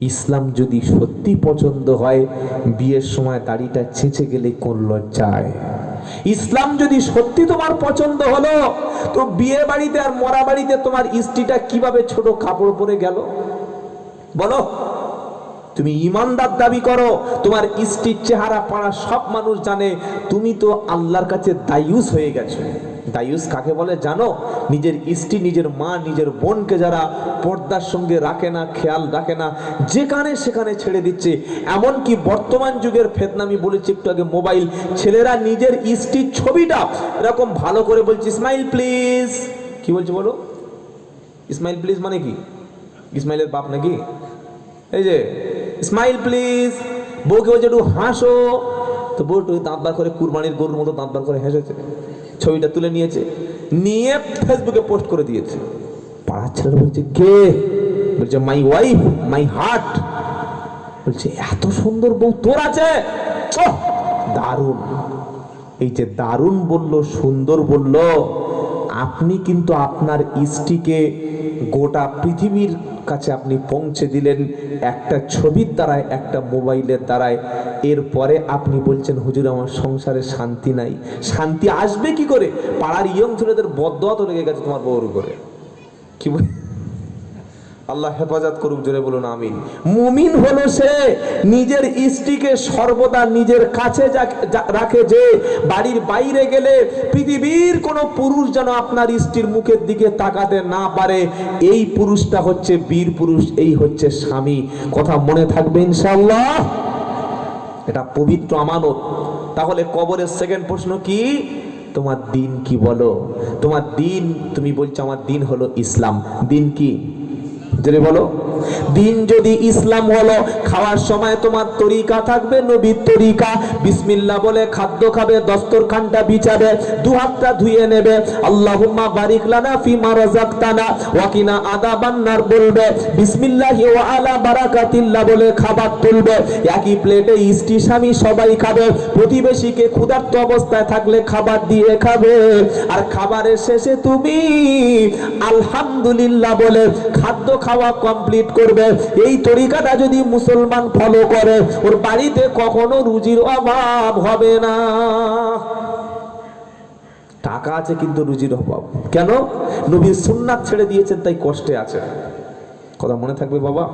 ইসলাম যদি সত্যি পছন্দ হয়, বিয়ের সময় দাড়িটা ছেঁচে গেলে কোন লজ্জায়? ইসলাম যদি সত্যি তোমার পছন্দ হলো, তো বিয়ে বাড়িতে আর মরা বাড়িতে তোমার স্ত্রীটা কীভাবে ছোট কাপড় পরে গেল? বলো, তুমি ইমানদার দাবি করো, তোমার স্ত্রীর চেহারা পাড়া সব মানুষ জানে, তুমি তো আল্লাহর কাছে দায়ুস হয়ে গেছো। দায়ুস কাকে বলে? জানো, নিজের স্ত্রী, নিজের মা, নিজের বোনকে যারা পর্দার সঙ্গে রাখে না, খেয়াল রাখে না, যেখানে সেখানে ছেড়ে দিচ্ছে। এমনকি বর্তমান যুগের ফেতনামি বলেছি একটু আগে, মোবাইল। ছেলেরা নিজের স্ত্রীর ছবিটা এরকম ভালো করে বলছে ইসমাইল প্লিজ কি বলছে বলো? ইসমাইল প্লিজ মানে কি? ইসমাইলের বাপ নাকি? এই যে স্মাইল প্লিজ বউকে বলছে, একটু হাসো। তো বউ একটু দাঁত বার করে কুরবানির গরুর মতো দাঁত বার করে হেসেছে। ছবিটা তুলে নিয়েছে। নিয়ে ফেসবুকে পোস্ট করে দিয়েছে। পাড়ার ছেলেরা বলছে, কে? বলছে মাই ওয়াইফ মাই হার্ট বলছে, এত সুন্দর বউ তোর আছে? দারুণ। এই যে দারুণ বলল, সুন্দর বলল, আপনি কিন্তু আপনার স্ত্রীকে গোটা পৃথিবীর কাছে আপনি পৌঁছে দিলেন একটা ছবির দ্বারায়, একটা মোবাইলের দ্বারায়। এরপরে আপনি বলছেন, হুজুর, আমার সংসারে শান্তি নাই। শান্তি আসবে কি করে? পাড়ার ইয়ং ছেলেদের বদ্ধ লেগে গেছে তোমার বউর উপরে। কি বল আল্লাহ হেফাজত করুক, জোরে বলুন, আমিন। মুমিন হলো সে নিজের স্ত্রীকে সর্বদা নিজের কাছে রাখে যে বাড়ির বাইরে গেলে পৃথিবীর কোনো পুরুষ যেন আপনার স্ত্রীর মুখের দিকে তাকাতে না পারে। এই পুরুষটা হচ্ছে বীর পুরুষ, এই হচ্ছে স্বামী। কথা মনে থাকবে ইনশাল্লাহ এটা পবিত্র আমানত। তাহলে কবরের সেকেন্ড প্রশ্ন কি? তোমার দিন কি বলো? তোমার দিন, তুমি বলছো আমার দিন হলো ইসলাম। দিন কি? যদি বলো। দিন যদি ইসলাম হলো, খাওয়ার সময় তোমার তরিকা থাকবে, নবীর তরিকা। বিসমিল্লাহ বলে খাদ্য খাবে, দস্তরখানটা বিছাবে দু হাতটা ধুয়ে নেবে। আল্লাহুম্মা বারিক লানা ফিমা রাযাকতানা ওয়াকিনা আদাবান নার বলবে। বিসমিল্লাহি ওয়া আলা বারাকাতিল্লাহ বলে খাবার তুলবে। একই প্লেটে স্ত্রী স্বামী সবাই খাবে। প্রতিবেশীকে ক্ষুধার্ত অবস্থায় থাকলে খাবার দিয়ে খাবে। আর খাবারের শেষে তুমি আলহামদুলিল্লাহ বলে খাদ্য খাওয়া কমপ্লিট করবে। এই তরিকাটা যদি মুসলমান ফলো করে, ওর বাড়িতে কখনো রুজির অভাব হবে না। টাকা আছে কিন্তু রুজির অভাব। কেন? নবীর সুন্নাত ছেড়ে দিয়েছেন, তাই কষ্টে আছে। কথা মনে থাকবে বাবা?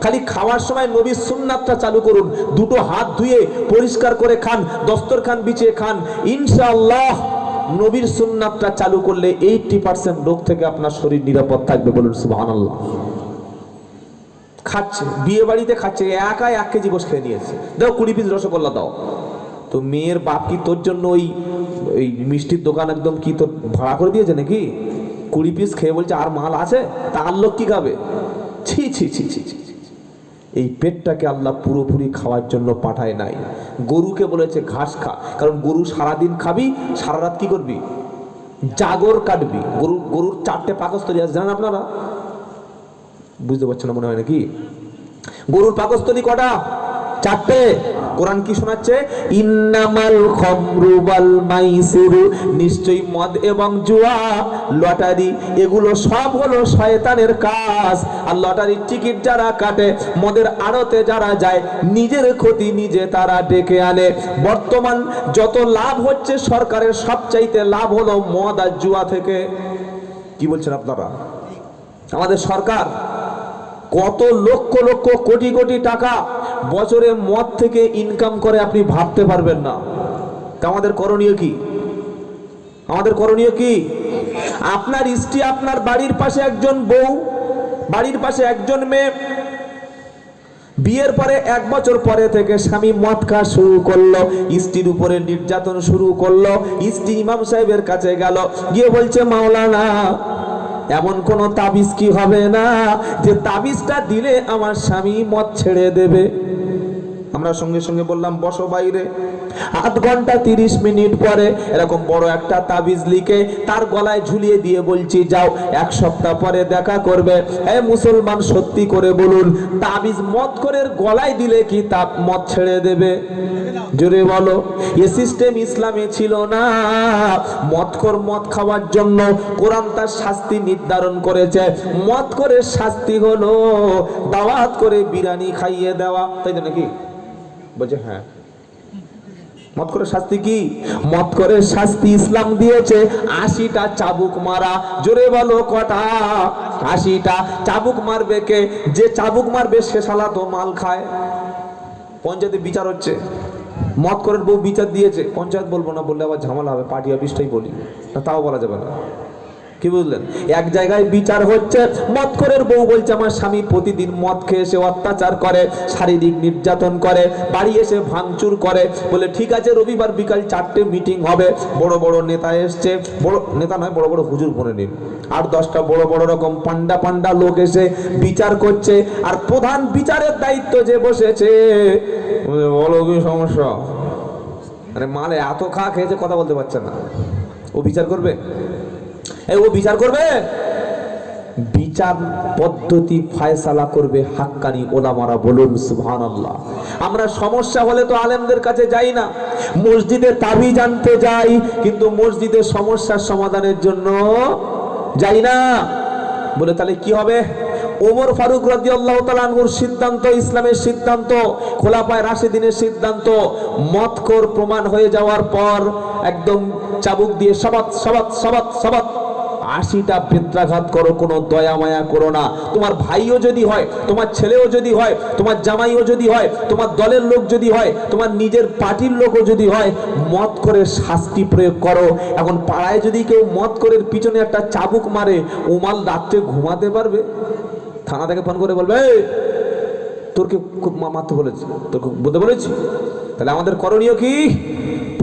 খালি খাওয়ার সময় নবীর সুন্নাতটা চালু করুন। দুটো হাত ধুয়ে পরিষ্কার করে খান দস্তর খান বিছিয়ে খান। ইনশাআল্লাহ নবীর সুন্নাতটা চালু করলে এইটটি পার্সেন্ট রোগ থেকে আপনার শরীর নিরাপদ থাকবে বলুন, সুবহানাল্লাহ। খাচ্ছে বিয়ে বাড়িতে খাচ্ছে, একাই এক কেজি গোস খেয়ে নিয়েছে। দাও কুড়ি পিস রসগোল্লা দাও। তো মেয়ের বাপ কি তোর জন্য ওই ওই মিষ্টির দোকান একদম কি তোর ভাড়া করে দিয়েছে নাকি? কুড়ি পিস খেয়ে বলছে, আর মাল আছে? তা আর লোক কি খাবে? ছি ছি ছি ছি ছি। এই পেটটাকে আল্লাহ পুরোপুরি খাওয়ার জন্য পাঠায় নাই। গরুকে বলেছে, ঘাস খা। কারণ গরু সারাদিন খাবি, সারা রাত কি করবি? জাগর কাটবি। গরু, গরুর চারটে পাকস্থলী আছে, জানেন আপনারা? বুঝতে পারছেন না মনে হয় নাকি? গরুর পাকস্থলী কটা? চারটে। কোরআন কি শোনাচ্ছে? ইন্নামাল খমরু ওয়াল মাইসিরু, নিশ্চয়ই মদ এবং জুয়া, লটারি, এগুলো সব হলো শয়তানের কাজ। আর লটারির টিকিট যারা কাটে, মদের আড়তে যারা যায়, নিজের ক্ষতি নিজে তারা ডেকে আনে। বর্তমান যত লাভ হচ্ছে, সরকারের সবচাইতে লাভ হলো মদ আর জুয়া থেকে। কি বলছেন আপনারা? আমাদের সরকার কত লক্ষ লক্ষ কোটি কোটি টাকা বছরে মদ থেকে ইনকাম করে আপনি ভাবতে পারবেন না। তা আমাদের করণীয় কি? আমাদের করণীয় কি? আপনার স্ত্রী আপনার বাড়ির পাশে একজন বউ, বাড়ির পাশে একজন মেয়ে, বিয়ের পরে এক বছর পরে থেকে স্বামী মদ খাওয়া শুরু করল, স্ত্রীর উপরে নির্যাতন শুরু করল, স্ত্রী ইমাম সাহেবের কাছে গেল, গিয়ে বলছে, মাওলানা এমন কোন তাবিজ কি হবে না যে তাবিজটা দিলে আমার স্বামী মদ ছেড়ে দেবে? আমরা সঙ্গে সঙ্গে বললাম, বসো বাইরে। আধ ঘণ্টা তিরিশ মিনিট পরে এরকম বড় একটা তাবিজ লিখে তার গলায় ঝুলিয়ে দিয়ে বলছি, যাও, এক সপ্তাহ পরে দেখা করবে। এ মুসলমান, সত্যি করে বলুন, তাবিজ মদ করে গলায় দিলে কি তাপ মদ ছেড়ে দেবে? জোরে বলো, এ সিস্টেম ইসলামে ছিল না। মদ কর মদ খাওয়ার জন্য কোরআন তার শাস্তি নির্ধারণ করেছে। মদ করে শাস্তি হলো দাওয়াত করে বিরিয়ানি খাইয়ে দেওয়া। তাই তো নাকি? বলছে হ্যাঁ। মত করে শাস্তি কি? মত করে শাস্তি ইসলাম দিয়েছে। আশিটা চাবুক মারা, জোরে বলো কটা আশিটা চাবুক মারবে কে? যে চাবুক মারবে, সে সালা তো মাল খায়। পঞ্চায়েতে বিচার হচ্ছে। মত করে বউ বিচার দিয়েছে। পঞ্চায়েত বলব না, বললে আবার ঝামেলা হবে। পার্টি অফিসটাই বলি। না, তাও বলা যাবে না। কি বুঝলেন? এক জায়গায় বিচার হচ্ছে মদ করে বউ বলছে আমার স্বামী প্রতিদিন মদ খেয়ে সে অত্যাচার করে শারীরিক নির্যাতন করে বাড়ি এসে ভাঙচুর করে। বলে ঠিক আছে রবিবার বিকাল চারটে মিটিং হবে। বড় বড় নেতা এসছে বড় নেতা নয় বড় বড় হুজুর বনে নিন। আর দশটা বড় বড় রকম পান্ডা পান্ডা লোক এসে বিচার করছে আর প্রধান বিচারের দায়িত্ব যে বসেছে। বলে, কি সমস্যা? আরে মালে এত খা খেয়েছে কথা বলতে পারছে না। ও বিচার করবে? ও বিচার করবে? বিচার পদ্ধতি ফায়সালা করবে হাক্কানি ওলামারা বলুন, সুবহানাল্লাহ। আমরা সমস্যা হলে তো আলেমদের কাছে যাই না। মসজিদে তাবি জানতে যাই, কিন্তু মসজিদে সমস্যার সমাধানের জন্য যাই না। বলে তাহলে কি হবে? ওমর ফারুক রাজি আল্লাহ তালানহুর সিদ্ধান্ত, ইসলামের সিদ্ধান্ত খোলাপায় রাশিদিনের সিদ্ধান্ত মতকর প্রমাণ হয়ে যাওয়ার পর একদম চাবুক দিয়ে সবাত সবাত সবাত সবাত আশিটা বেত্রাঘাত করো কোনো দয়া মায়া করো না। তোমার ভাইও যদি হয় তোমার ছেলেও যদি হয় তোমার জামাইও যদি হয় তোমার দলের লোক যদি হয় তোমার নিজের পার্টির লোকও যদি হয় মত করে শাস্তি প্রয়োগ করো। এখন পাড়ায় যদি কেউ মত করে পিছনে একটা চাবুক মারে উমাল রাত্রে ঘুমাতে পারবে? থানা থেকে ফোন করে বলবে "এই, তোরকে খুব মা- মারতে বলেছি? তোকে বলতে বলেছি তাহলে আমাদের করণীয় কি?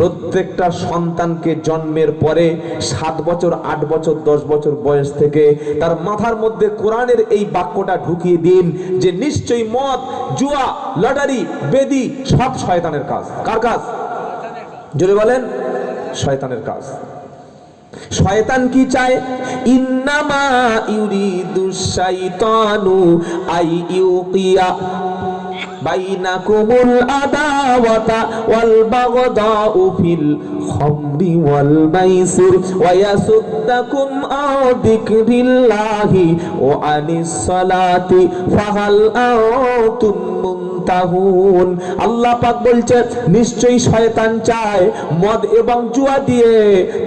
প্রত্যেকটা সন্তানকে জন্মের পরে সাত বছর, আট বছর, দশ বছর বয়স থেকে তার মাথার মধ্যে কোরআনের এই বাক্যটা ঢুকিয়ে দিন যে নিশ্চয়ই মদ, জুয়া, লটারি, বেদি সব শয়তানের কাজ। কার কাজ? জোরে বলেন, শয়তানের কাজ। শয়তান কি চায়? ইন্নামা ইউরিদু শাইতানু আই ইউকিয়া বাইনাকুমুল আদাওয়াতা ওয়াল বাগদাউ ফিল খামরি ওয়াল মাইসির ওয়া ইয়াসুদ্দাকুম আন যিকরিল্লাহি ওয়া আনিস সালাতি ফাহাল আনতুম মুনতাহুন আল্লাহ পাক বলছে নিশ্চয়ই শয়তান চায় মদ এবং জুয়া দিয়ে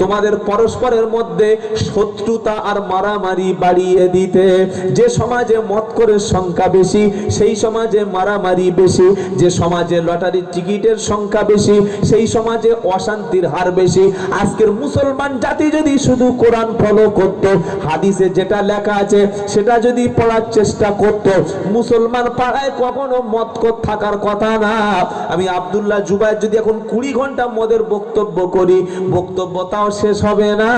তোমাদের পরস্পরের মধ্যে শত্রুতা আর মারামারি বাড়িয়ে দিতে। যে সমাজে মদ করে সংখ্যা বেশি, সেই সমাজে মারামারি বেশি। যে সমাজে লটারির টিকিটের সংখ্যা বেশি, সেই সমাজে অশান্তির হার বেশি। আজকের মুসলমান জাতি যদি শুধু কোরআন ফলো করত, হাদিসে যেটা লেখা আছে, সেটা যদি পড়ার চেষ্টা করত, মুসলমান পাড়ায় কখনো মদ কর থাকার কথা না। আমি আবদুল্লাহ জুবাইর যদি এখন কুড়ি ঘণ্টা মদের বক্তব্য করি, বক্তব্য তাও শেষ হবে না।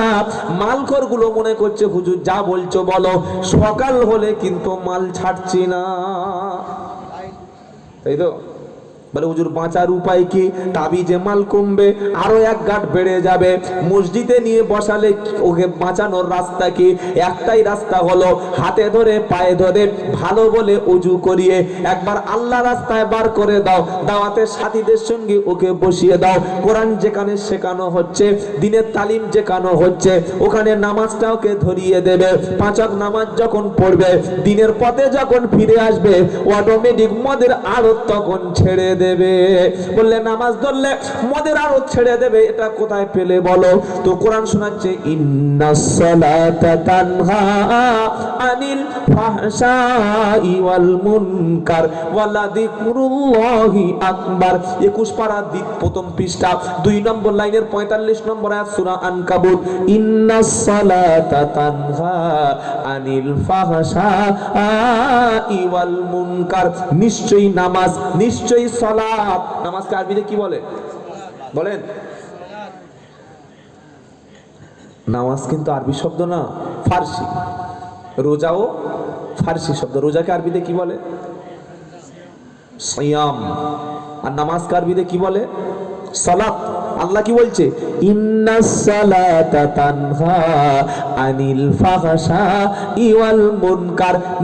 মালখরগুলো মনে করছে, হুজুর, যা বলছো বলো। সকাল হলে কিন্তু মাল ছাড়ছি না। তাই তো? বলে, হুজুর, বাঁচার উপায় কি? তাবিজে মাল কমবে, আরও এক গাঁট বেড়ে যাবে। মসজিদে নিয়ে বসালে ওকে বাঁচানোর রাস্তা কি? একটাই রাস্তা হলো, হাতে ধরে, পায়ে ধরে, ভালো বলে উজু করিয়ে, একবার আল্লাহ রাস্তায় বার করে দাও দাওয়াতের সাথীদের সঙ্গে ওকে বসিয়ে দাও। কোরআন যেখানে শেখানো হচ্ছে, দিনের তালিম যেখানো হচ্ছে, ওখানে নামাজটা ওকে ধরিয়ে দেবে। পাঁচক নামাজ যখন পড়বে, দিনের পথে যখন ফিরে আসবে অটোমেটিক মদের আড়ত তখন ছেড়ে দেবে বললে, নামাজ ধরলে মদের আড়ত ছেড়ে দেবে, এটা কোথায় পেলে বলো? তো কোরআন শোনাচ্ছে আনিল মুনকার আকবার। 21 পারা প্রথম পৃষ্ঠা নম্বর লাইনের 45 নম্বর আয়াত, সূরা আনকাবুত ইন্নাস সালাতা তানহা আনিল ফাহশাই ওয়াল মুনকার। নিশ্চয়ই নামাজ, নিশ্চয়ই সালাত। নামাজকে আরবিতে কি বলে? বলেন। নামাজ কিন্তু আরবি শব্দ না, ফার্সি। রোজাও ফার্সি শব্দ। রোজাকে আরবিতে কি বলে? সিয়াম। আর নামাজকে আরবিতে কি বলে? সালাত। আল্লাহ কি বলছে? ইন্নাস আনিল ইওয়াল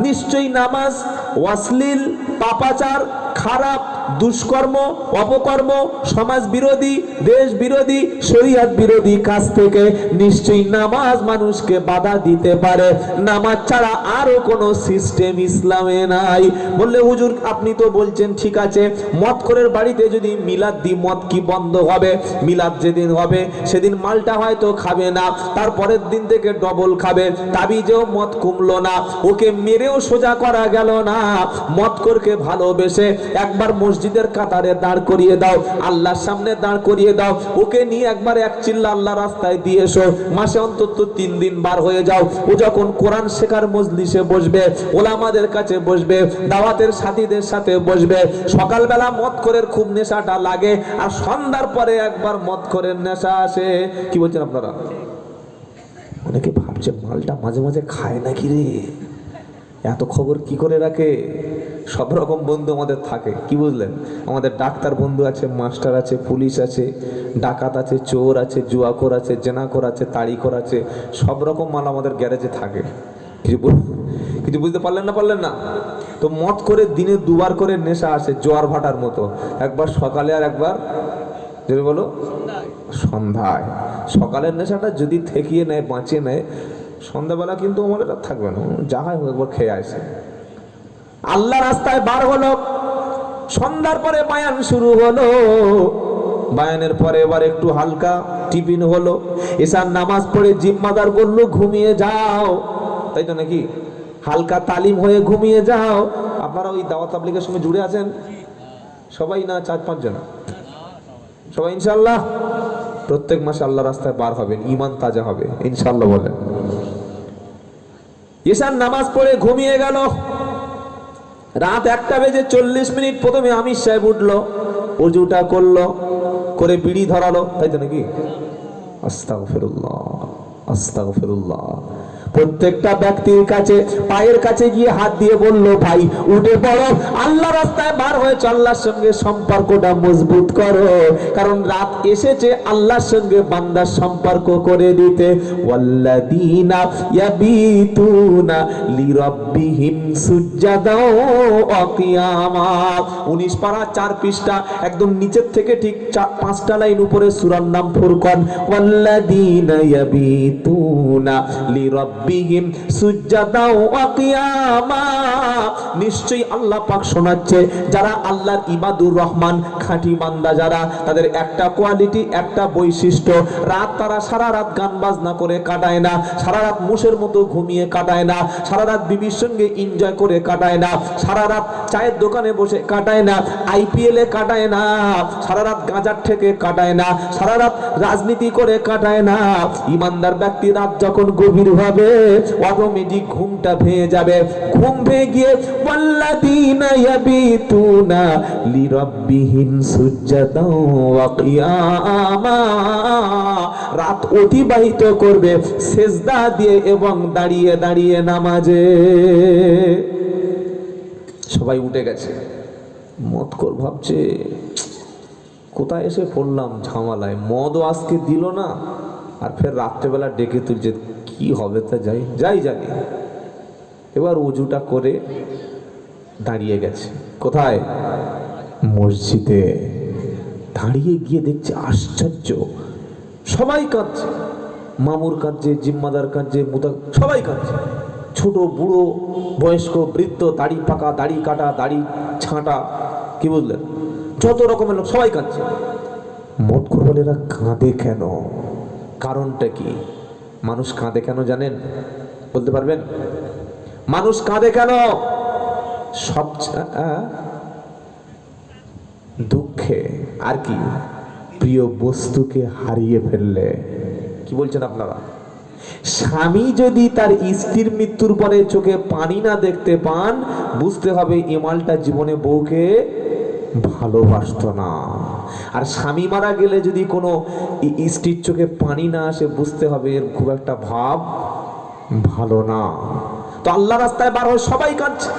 নিশ্চয়ই নামাজ ওয়াসলিল, পাপাচার, খারাপ দুষ্কর্ম, অপকর্ম সমাজ বিরোধী দেশ বিরোধী শরিয়াত বিরোধী কাজ থেকে নিশ্চয়ই নামাজ মানুষকে বাধা দিতে পারে। নামাজ ছাড়া আরও কোনো সিস্টেম ইসলামে নাই। বললে, হুজুর, আপনি তো বলছেন, ঠিক আছে মদ করের বাড়িতে যদি মিলাদ দি মদ কি বন্ধ হবে? মিলাদ যেদিন হবে, সেদিন মালটা হয়তো খাবে না, তারপরের দিন থেকে ডবল খাবে। তাবিজেও মদ কমলো না, ওকে মেরেও সোজা করা গেল না। মদ করকে ভালোবেসে একবার মসজিদের কাতারে দাঁড় করিয়ে দাও, আল্লাহর সামনে দাঁড় করিয়ে দাও, ওকে নিয়ে একবার এক চিল্লা আল্লাহ রাস্তায় দিয়ে এসো, মাসে অন্তত তিন দিন বার হয়ে যাও, ও যখন কোরআন শেখার মজলিসে বসবে, ওলামাদের কাছে বসবে, দাওয়াতের সাথীদের সাথে বসবে, সকালবেলা মদ করের খুব নেশাটা লাগে, আর সন্ধ্যার পরে একবার মদ করের নেশা আসে। কি বলছেন আপনারা? অনেকে ভাবছে, মালটা মাঝে মাঝে খায় নাকি রে? এত খবর কি করে রাখে? সব রকম বন্ধু আমাদের থাকে। কি বুঝলেন? আমাদের ডাক্তার বন্ধু আছে, মাস্টার আছে, পুলিশ আছে, ডাকাত আছে, চোর আছে জুয়াকর আছে জেনাকর আছে তাড়িকর আছে, সব রকম মাল আমাদের গ্যারেজে থাকে। কিছু কিছু বুঝতে পারলেন না পারলেন না? তো মত করে দিনে দুবার করে নেশা আসে, জোয়ার ভাটার মতো। একবার সকালে আর একবার, যদি বলো, সন্ধ্যায়। সকালের নেশাটা যদি ঠেকিয়ে নেয়, বাঁচিয়ে নেয় সন্ধ্যাবেলা কিন্তু আমাদের আর থাকবে না। যা হয় একবার খেয়ে আসে। আল্লাহ রাস্তায় বার হলো। সন্ধ্যার পরে বায়ান শুরু হলো। বায়ানের পরে এবার একটু হালকা টিফিন হলো। এসার নামাজ পড়ে জিম্মাদার বলল, ঘুমিয়ে যাও। তাই তো নাকি? হালকা তালিম হয়ে ঘুমিয়ে যাও। আপনারা ওই দাওয়াত তাবলিগের সঙ্গে জুড়ে আছেন? সবাই না, চার পাঁচ পাঁচজন সবাই ইনশাল্লাহ প্রত্যেক মাসে আল্লাহ রাস্তায় বার হবেন ইমান তাজা হবে ইনশাল্লাহ বলেন। ঈশান নামাজ পড়ে ঘুমিয়ে গেল। রাত একটা বেজে চল্লিশ মিনিট প্রথমে আমির সাহেব উঠল উজুটা করল, করে বিড়ি ধরালো। তাই তো নাকি? আস্তাগফিরুল্লাহ আস্তাগফিরুল্লাহ। প্রত্যেকটা ব্যক্তির কাছে, পায়ের কাছে গিয়ে হাত দিয়ে বলল, ভাই, উঠে পড়ো। আল্লাহ রাস্তায় বার হয়ে আল্লাহর সঙ্গে সম্পর্কটা মজবুত করো। কারণ রাত এসেছে আল্লাহর সঙ্গে বান্দার সম্পর্ক করে দিতে। ওয়াল্লাযীনা ইয়াবিতুনা লিরাব্বিহিম সুজ্জাদাও ওয়া কিয়ামা। 19 পারা 4 পৃষ্ঠা, একদম নিচের থেকে ঠিক পাঁচটা লাইন উপরে সূরার নাম ফুরকান। ওয়াল্লাযীনা ইয়াবিতুনা সুজ্জাদাও ওয়া কিয়ামা। নিশ্চয়ই আল্লাহ পাক শোনাচ্ছে, যারা আল্লাহর ইবাদুর রহমান, খাঁটি বান্দা যারা, তাদের একটা কোয়ালিটি, একটা বৈশিষ্ট্য, রাত তারা সারা রাত গান বাজনা করে কাটায় না, সারা রাত মুষের মতো ঘুমিয়ে কাটায় না, সারা রাত বিবির সঙ্গে এনজয় করে কাটায় না, সারা রাত চায়ের দোকানে বসে কাটায় না আইপিএল কাটায় না, সারা রাত গাঁজার থেকে কাটায় না, সারা রাত রাজনীতি করে কাটায় না, ইমানদার ব্যক্তি রাত যখন গভীর অটোমেটিক ঘুমটা ভেঙে যাবে। ঘুম ভেঙে গিয়ে রাত অতিবাহিত করবে, সেজদা দিয়ে এবং দাঁড়িয়ে দাঁড়িয়ে নামাজে। সবাই উঠে গেছে। মত কর ভাবছে, কোথায় এসে পড়লাম ঝামেলায়? মদও আজকে দিল না। আর ফের রাত্রেবেলা ডেকে তুলছে কি হবে তা যাই যাই জানি। এবার উজুটা করে দাঁড়িয়ে গেছে। কোথায়? মসজিদে। দাঁড়িয়ে গিয়ে দেখছে আশ্চর্য। সবাই কাঁদছে। মামুর কাঁদছে, জিম্মাদার কাঁদছে মুদা সবাই কাঁদছে। ছোট, বুড়ো, বয়স্ক, বৃদ্ধ, দাড়ি পাকা, দাড়ি কাটা, দাড়ি ছাঁটা, কি বুঝলেন? যত রকমের লোক সবাই কাঁদছে। বলে এরা কাঁদে কেন? কারণটা কি? মানুষ কাঁদে কেন জানেন? বলতে পারবেন? মানুষ কাঁদে কেন? সব দুঃখে। আর কি? প্রিয় বস্তুকে হারিয়ে ফেললে। কি বলছেন আপনারা? স্বামী যদি তার স্ত্রীর মৃত্যুর পরে চোখে পানি না দেখতে পান, বুঝতে হবে ইমালটা জীবনে বউকে ভালোবাসতো না। আর স্বামী মারা গেলে যদি কোনো স্ত্রীর চোখে পানি না আসে, বুঝতে হবে এর খুব একটা ভাব ভালো না। তো আল্লাহ রাস্তায় বার হয়ে সবাই কাঁদছে।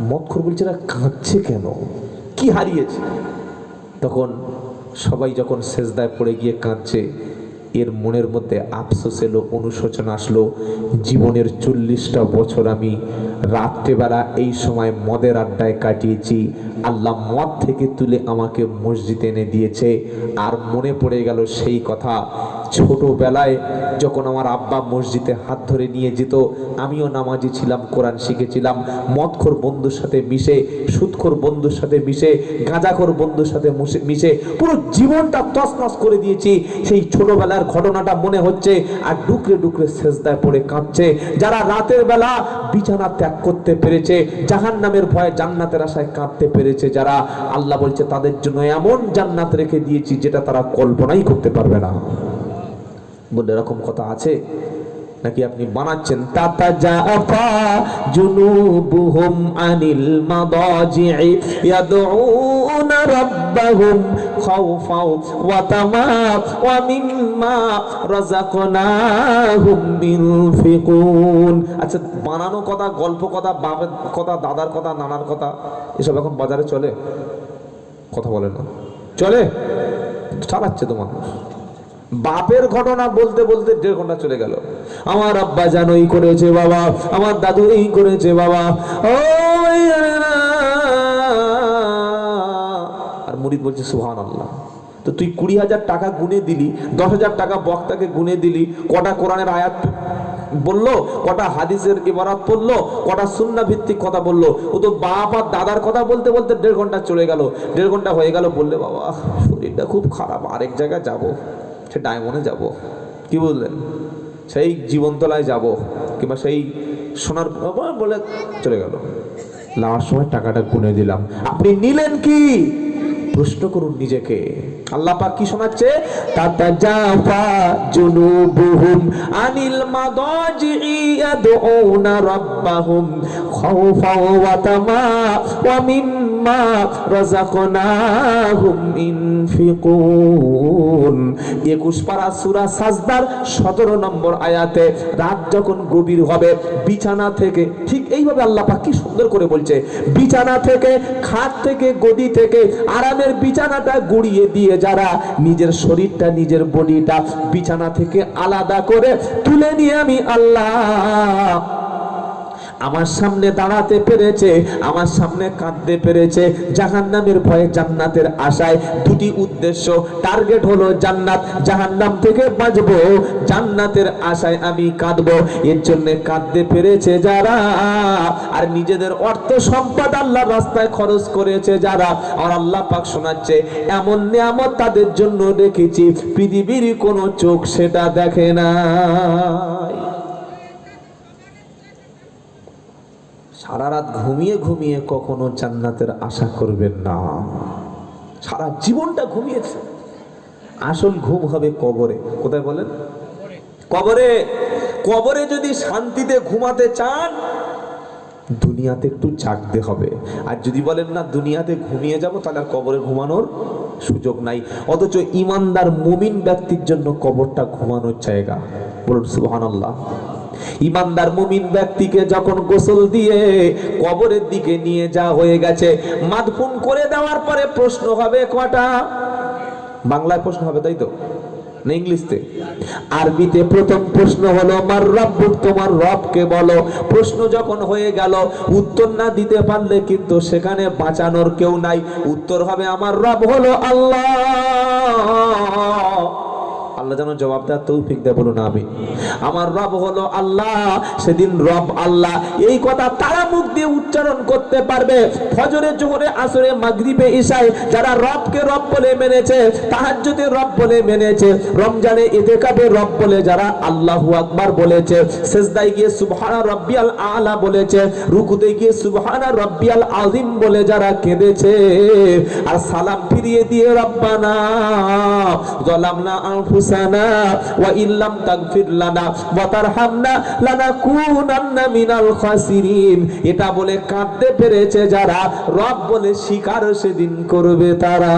মক্ষর বলছে না কাঁদছে কেন? কি হারিয়েছে? তখন সবাই যখন শেষদায় পড়ে গিয়ে কাঁদছে এর মনের মধ্যে আফসোস এলো, অনুশোচনা আসলো। জীবনের চল্লিশটা বছর আমি রাত্রেবেলা এই সময় মদের আড্ডায় কাটিয়েছি। আল্লাহ মদ থেকে তুলে আমাকে মসজিদে এনে দিয়েছে। আর মনে পড়ে গেল সেই কথা। ছোটবেলায় যখন আমার আব্বা মসজিদে হাত ধরে নিয়ে যেত, আমিও নামাজি ছিলাম, কোরআন শিখেছিলাম, মদখোর বন্ধুর সাথে মিশে, সুদখোর বন্ধুর সাথে মিশে, গাঁজাখোর বন্ধুর সাথে মিশে পুরো জীবনটা তছনছ করে দিয়েছি। সেই ছোটবেলার ঘটনাটা মনে হচ্ছে আর ডুকরে ডুকরে সেজদায় পড়ে কাঁদছে। যারা রাতের বেলা বিছানা ত্যাগ করতে পেরেছে জাহান নামের ভয়ে জান্নাতের আশায় কাঁদতে পেরেছে, যারা আল্লাহ বলছে তাদের জন্য এমন জান্নাত রেখে দিয়েছি যেটা তারা কল্পনাই করতে পারবে না। বলে এরকম কথা আছে? নাকি আপনি বানাচ্ছেন? তাতা জাফা জুনুবুহুম আনিল মাদাজি'i ইয়াদউনা রাব্বাহুম খাওফাও ওয়া তামা ওয়া মিম্মা রাযাকনাহুম ইউনফিকুন আচ্ছা বানানো কথা, গল্প কথা, বাপের কথা, দাদার কথা, নানার কথা, এসব এখন বাজারে চলে? কথা বলে না। চলে? ছাড়াচ্ছে তো মানুষ। বাপের ঘটনা বলতে বলতে দেড় ঘণ্টা চলে গেল। আমার আব্বা যেন এই করেছে বাবা, আমার দাদু এই করেছে বাবা। আর মুরিদ বলছে সুহান আল্লাহ তো তুই কুড়ি হাজার টাকা গুনে দিলি, দশ হাজার টাকা বক্তাকে গুনে দিলি, কটা কোরআনের আয়াত বলল, কটা হাদিসের ইবারাত পড়ল কটা সুন্না ভিত্তিক কথা বলল। ও তো বাপ আর দাদার কথা বলতে বলতে দেড় ঘণ্টা চলে গেল। দেড় ঘণ্টা হয়ে গেল বললে, বাবা, শরীরটা খুব খারাপ, আরেক জায়গায় যাব। সে ডায়মন্ডে যাব। কি বললেন? সেই জীবনতলায় যাব কিংবা সেই সোনার বলে চলে গেল। নেওয়ার সময় টাকাটা গুনে দিলাম। আপনি নিলেন কি? প্রশ্ন করুন নিজেকে। আল্লাহ কি শোনাচ্ছে? তাতা জাফা জুনুবুহুম আনিল রাযাকনাহুম ইনফিকুন। 21 পারা সাজদার 17 নম্বর আয়াতে রাত যখন গভীর হবে, বিছানা থেকে, ঠিক এইভাবে আল্লাহ পাক কি সুন্দর করে বলছে, বিছানা থেকে, খাট থেকে, গদি থেকে, আরামের বিছানাটা গুড়িয়ে দিয়ে যারা নিজের শরীরটা, নিজের বডিটা বিছানা থেকে আলাদা করে তুলে নিয়ে আমি আল্লাহ আমার সামনে দাঁড়াতে পেরেছে, আমার সামনে কাঁদতে পেরেছে। জাহান নামের ভয়ে জান্নাতের আশায় দুটি উদ্দেশ্য। টার্গেট হলো জান্নাত, জাহান্নাম থেকে বাঁচবো। জান্নাতের আশায় আমি কাঁদবো। এর জন্য কাঁদতে পেরেছে যারা, আর নিজেদের অর্থ সম্পদ আল্লাহ রাস্তায় খরচ করেছে যারা। আর আল্লাহ পাক শোনাচ্ছে, এমন নিয়ামত তাদের জন্য রেখেছি, পৃথিবীর কোনো চোখ সেটা দেখে না সারা রাত ঘুমিয়ে ঘুমিয়ে কখনো জান্নাতের আশা করবেন না। সারা জীবনটা ঘুমিয়েছে। আসল ঘুম হবে কবরে। কোথায় বলেন? কবরে। কবরে যদি শান্তিতে ঘুমাতে চান, দুনিয়াতে একটু জাগতে হবে। আর যদি বলেন, না, দুনিয়াতে ঘুমিয়ে যাব, তাহলে আর কবরে ঘুমানোর সুযোগ নাই। অথচ ইমানদার মুমিন ব্যক্তির জন্য কবরটা ঘুমানোর জায়গা। বলুন, সুবহানাল্লাহ। ইমানদার মুমিন ব্যক্তিকে যখন গোসল দিয়ে কবরের দিকে নিয়ে যাওয়া হয়ে গেছে মাদফুন করে দেওয়ার পরে প্রশ্ন হবে কটা? বাংলায় প্রশ্ন হবে, তাই তো? না ইংলিশতে? আরবিতে প্রথম প্রশ্ন হলো, মার রব্বুক তোমার রবকে বলো। প্রশ্ন যখন হয়ে গেল, উত্তর না দিতে পারলে কিন্তু সেখানে বাঁচানোর কেউ নাই। উত্তর হবে, আমার রব হলো আল্লাহ। আল্লাহ যেন জবাব দেওয়ার তৌফিক দেয়, বলুন আমি আমার রব হলো আল্লাহ, সেদিন রব আল্লাহ। এই কথা তারা মুখ দিয়ে উচ্চারণ করতে পারবে। ফজরে জোহরে, আসরে, মাগরিবে ঈশায় যারা রবকে রব বলে মেনেছে তাহাজ্জুদে রব বলে মেনেছে, রমজানে ইতিকাফে রব বলে যারা আল্লাহু আকবার বলেছে, সেজদায় গিয়ে সুবহানা রাব্বিয়াল আলা বলেছে, রুকুতে গিয়ে সুবহানা রাব্বিয়াল আযীম বলে যারা কেঁদেছে, আর সালাম ফিরিয়ে দিয়ে রব্বানা যালামনা আনফুসানা ওয়া ইল্লাম তাগফির লানা, ওয়া তারহামনা লানাকুনান্না মিনাল খাসিরিন। এটা বলে কাঁদতে পেরেছে যারা, রব বলে স্বীকার সেদিন করবে তারা।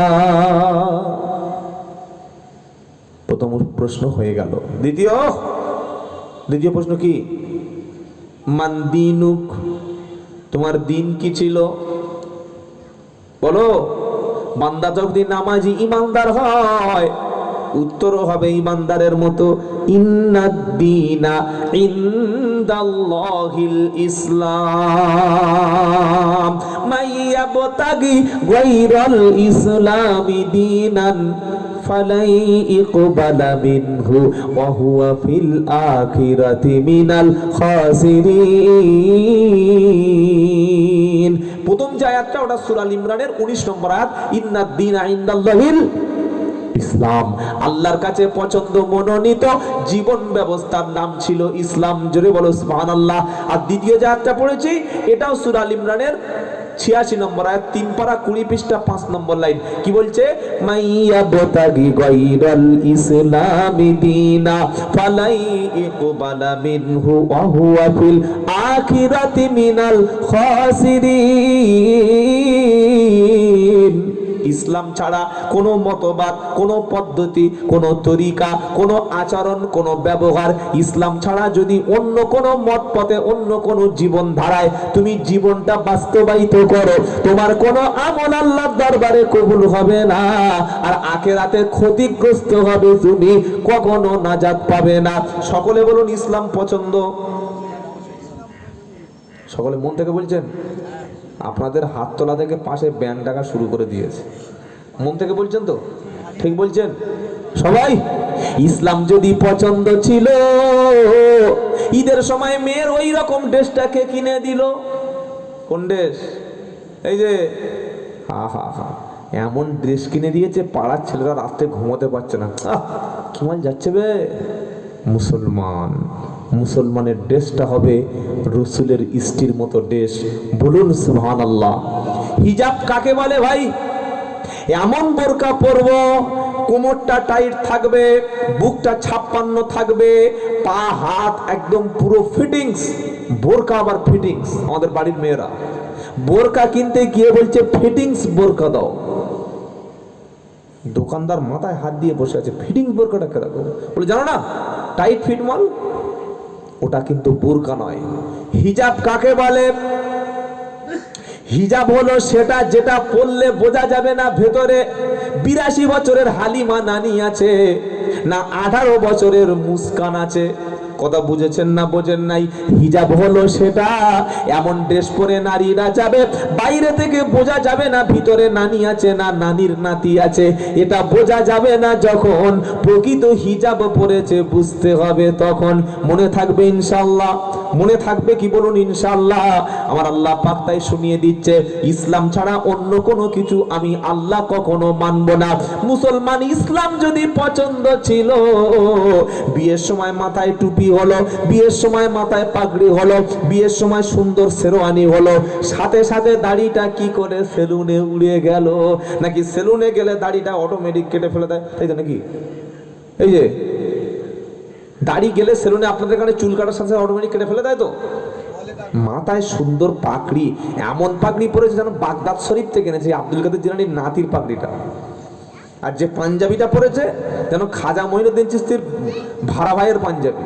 প্রথম প্রশ্ন হয়ে গেল। দ্বিতীয় দ্বিতীয় প্রশ্ন কি? তোমার দিন কি ছিল? বলো, বান্দা যদি নামাজি ইমানদার হয় উত্তরও হবে ইমানদারের মতো, ইন্নাদ্দিনা ইন্দাল্লাহিল ইসলাম মাইয়াবতাগি গায়রাল ইসলামি দীনান ফালাই ইকবালা মিনহু, ওয়া হুয়া ফিল আখিরাতি মিনাল খাসিরিন। প্রথম যে আয়াতটা, ওটা সূরা আল ইমরানের 19 নম্বর আয়াত, ইন্নাদ্দিনা ইনদাল্লাহিল ইসলাম। আল্লাহর কাছে পছন্দ মনোনীত জীবন ব্যবস্থার নাম ছিল ইসলাম। জোরে বলো, সুবহানাল্লাহ। আর দ্বিতীয় আয়াতটা পড়েছি, এটাও সূরা আল ইমরানের ছিয়াশি নম্বর আয়াত, তিন পারা কুড়ি পৃষ্ঠা, পাঁচ নম্বর লাইন। কি বলছে? মাইয়া গায়রাল ইসলামি দিনা, ফালাই ইকবালা মিনহু ওয়া হুয়া ফিল আখিরাতি মিনাল খাসিরিন। ইসলাম ছাড়া কোনো মতবাদ, কোনো পদ্ধতি, কোনো তরিকা, কোনো আচরণ, কোনো ব্যবহার ইসলাম ছাড়া যদি অন্য কোনো মত পথে অন্য কোনো জীবন ধারায় তুমি জীবনটা বাস্তবায়িত করো, তোমার কোনো আমল আল্লাহর দরবারে কবুল হবে না। আর আখেরাতে ক্ষতিগ্রস্ত হবে তুমি, কখনো নাজাত পাবে না। সকলে বলুন, ইসলাম পছন্দ? সকলে মন থেকে বলছেন? আপনাদের হাত তোলা থেকে পাশে ব্যান ডাকা শুরু করে দিয়েছে। মন থেকে বলছেন তো? ঠিক বলছেন? সবাই, ইসলাম যদি পছন্দ ছিল, ঈদের সময় মেয়ের ওই রকম ড্রেসটাকে কিনে দিল? কোন ড্রেস? এই যে, হা হা হা। এমন ড্রেস কিনে দিয়েছে, পাড়ার ছেলেরা রাত্রে ঘুমোতে পারছে না। কি মাল যাচ্ছে বে? মুসলমান। মুসলমানের ড্রেসটা হবে রসুলের স্ত্রীর মতো ড্রেস বলুন সুহান আল্লাহ হিজাব কাকে বলে ভাই? এমন বোরকা পরব, কোমরটা টাইট থাকবে, বুকটা ছাপ্পান্ন থাকবে, পা, হাত একদম পুরো ফিটিংস। বোরকা আবার ফিটিংস, আমাদের বাড়ির মেয়েরা। বোরকা কিনতে গিয়ে বলছে, ফিটিংস বোরকা দাও। দোকানদার মাথায় হাত দিয়ে বসে আছে, ফিটিংস বোরকাটা কীরকম বলে, জানো না, টাইট ফিট মাল ওটা কিন্তু বোরকা নয়। হিজাব কাকে বলে? হিজাব হলো সেটা যেটা পড়লে বোঝা যাবে না ভেতরে বিরাশি বছরের হালিমা নানি আছে, না আঠারো বছরের মুস্কান আছে। কথা বুঝেছেন না বোঝেন নাই? হিজাব হলো সেটা। এমন ড্রেস পরে নারীরা যাবে, বাইরে থেকে বোঝা যাবে না ভিতরে নানি আছে না নানির নাতি আছে। এটা বোঝা যাবে না যখন প্রকৃত হিজাব পরেছে, বুঝতে হবে তখন। মনে থাকবে ইনশাল্লাহ মনে থাকবে কি বলুন ইনশাল্লাহ আমার আল্লাহ পাক তাই শুনিয়ে দিচ্ছে, ইসলাম ছাড়া অন্য কোনো কিছু আমি আল্লাহ কখনো মানব না। মুসলমান ইসলাম যদি পছন্দ ছিল, বিয়ের সময় মাথায় টুপি হলো, বিয়ের সময় মাথায় পাগড়ি হলো, বিয়ের সময় সুন্দর শেরওয়ানি হলো, সাথে সাথে দাড়িটা কি করে সেলুনে উড়ে গেল? নাকি সেলুনে গেলে দাড়িটা অটোমেটিক কেটে ফেলে দেয়? তাই তো নাকি? এই যে দাড়ি গেলে সেলুনে আপনাদের এখানে চুল কাটার সাথে অটোমেটিক কেটে ফেলে দেয় তো? মাথায় সুন্দর পাগড়ি, এমন পাগড়ি পরেছে যেন বাগদাদ শরীফ থেকে এনেছে আব্দুল কাদের জিলানির নাতির পাগড়িটা। আর যে পাঞ্জাবিটা পরেছে, যেন খাজা মহিনুদ্দিন চিস্তির ভাড়া ভাইয়ের পাঞ্জাবি।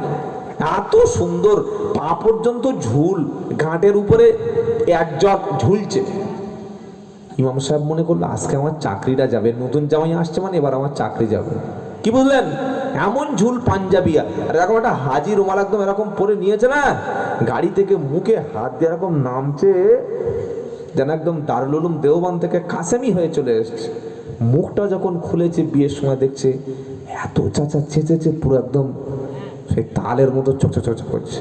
এত সুন্দর, পা পর্যন্ত ঝুল, ঘাটের উপরে এক জগ ঝুলছে। ইমাম সাহেব মনে করল, আজকে আমার চাকরিটা যাবে, নতুন জামাই আসছে মানে এবার আমার চাকরি যাবে। কি বুঝলেন এমন ঝুল পাঞ্জাবিয়া। আর এরকম একটা হাজি রুমাল একদম এরকম পরে নিয়েছে না? গাড়ি থেকে মুখে হাত দিয়ে এরকম নামছে, যেন একদম দারুল উলুম দেওবান থেকে কাসেমি হয়ে চলে এসছে। মুখটা যখন খুলেছে বিয়ের সময় দেখছে, এত চাচা চেঁচেছে পুরো একদম সেই তালের মতো চকচক চকচক করছে।